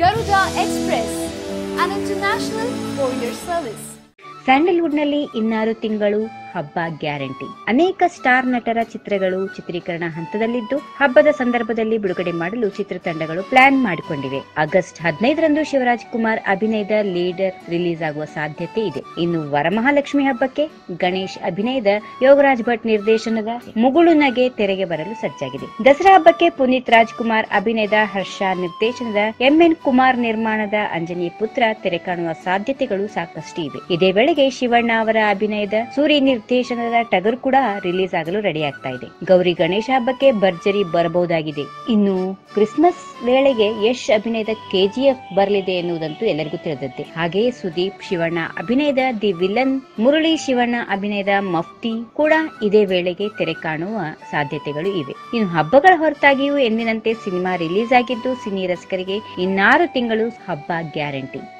Garuda express an international courier service ಸ್ಯಾಂಡಲ್ವುಡ್ನಲ್ಲಿ ಇನ್ನಾರು ತಿಂಗಳು ಹಬ್ಬ ಗ್ಯಾರಂಟಿ. ಅನೇಕ ಸ್ಟಾರ್ ನಟರ ಚಿತ್ರಗಳು ಚಿತ್ರೀಕರಣ ಹಂತದಲ್ಲಿದ್ದು, ಹಬ್ಬದ ಸಂದರ್ಭದಲ್ಲಿ ಬಿಡುಗಡೆ ಮಾಡಲು ಚಿತ್ರತಂಡಗಳು ಪ್ಲಾನ್ ಮಾಡಿಕೊಂಡಿವೆ. ಆಗಸ್ಟ್ ಹದಿನೈದರಂದು ಶಿವರಾಜ್ ಕುಮಾರ್ ಅಭಿನಯದ ಲೀಡರ್ ರಿಲೀಸ್ ಆಗುವ ಸಾಧ್ಯತೆ ಇದೆ. ಇನ್ನು ವರಮಹಾಲಕ್ಷ್ಮಿ ಹಬ್ಬಕ್ಕೆ ಗಣೇಶ್ ಅಭಿನಯದ ಯೋಗರಾಜ್ ಭಟ್ ನಿರ್ದೇಶನದ ಮುಗುಳು ನಗೆ ತೆರೆಗೆ ಬರಲು ಸಜ್ಜಾಗಿದೆ. ದಸರಾ ಹಬ್ಬಕ್ಕೆ ಪುನೀತ್ ರಾಜ್ಕುಮಾರ್ ಅಭಿನಯದ ಹರ್ಷ ನಿರ್ದೇಶನದ ಎಂಎನ್ ಕುಮಾರ್ ನಿರ್ಮಾಣದ ಅಂಜನಿ ಪುತ್ರ ತೆರೆ ಕಾಣುವ ಸಾಧ್ಯತೆಗಳು ಸಾಕಷ್ಟು ಇವೆ ಇದೇ ವೇಳೆಗೆ ಶಿವಣ್ಣ ಅವರ ಅಭಿನಯದ ಸೂರಿ ನಿರ್ದೇಶನದ ಟಗರ್ ಕೂಡ ರಿಲೀಸ್ ಆಗಲು ರೆಡಿ ಆಗ್ತಾ ಇದೆ. ಗೌರಿ ಗಣೇಶ ಹಬ್ಬಕ್ಕೆ ಭರ್ಜರಿ ಬರಬಹುದಾಗಿದೆ. ಇನ್ನು ಕ್ರಿಸ್ಮಸ್ ವೇಳೆಗೆ ಯಶ್ ಅಭಿನಯದ ಕೆಜಿಎಫ್ ಬರಲಿದೆ ಎನ್ನುವುದಂತೂ ಎಲ್ಲರಿಗೂ ತಿಳಿದದ್ದೇ ಹಾಗೆಯೇ ಸುದೀಪ್ ಶಿವಣ್ಣ ಅಭಿನಯದ ದಿ ವಿಲನ್ ಮುರಳಿ ಶಿವಣ್ಣ ಅಭಿನಯದ ಮಫ್ತಿ ಕೂಡ ಇದೇ ವೇಳೆಗೆ ತೆರೆ ಕಾಣುವ ಸಾಧ್ಯತೆಗಳು ಇವೆ. ಇನ್ನು ಹಬ್ಬಗಳ ಹೊರತಾಗಿಯೂ ಎಂದಿನಂತೆ ಸಿನಿಮಾ ರಿಲೀಸ್ ಆಗಿದ್ದು, ಸಿನಿ ರಸಿಕರಿಗೆ ಇನ್ನಾರು ತಿಂಗಳು ಹಬ್ಬ guarantee.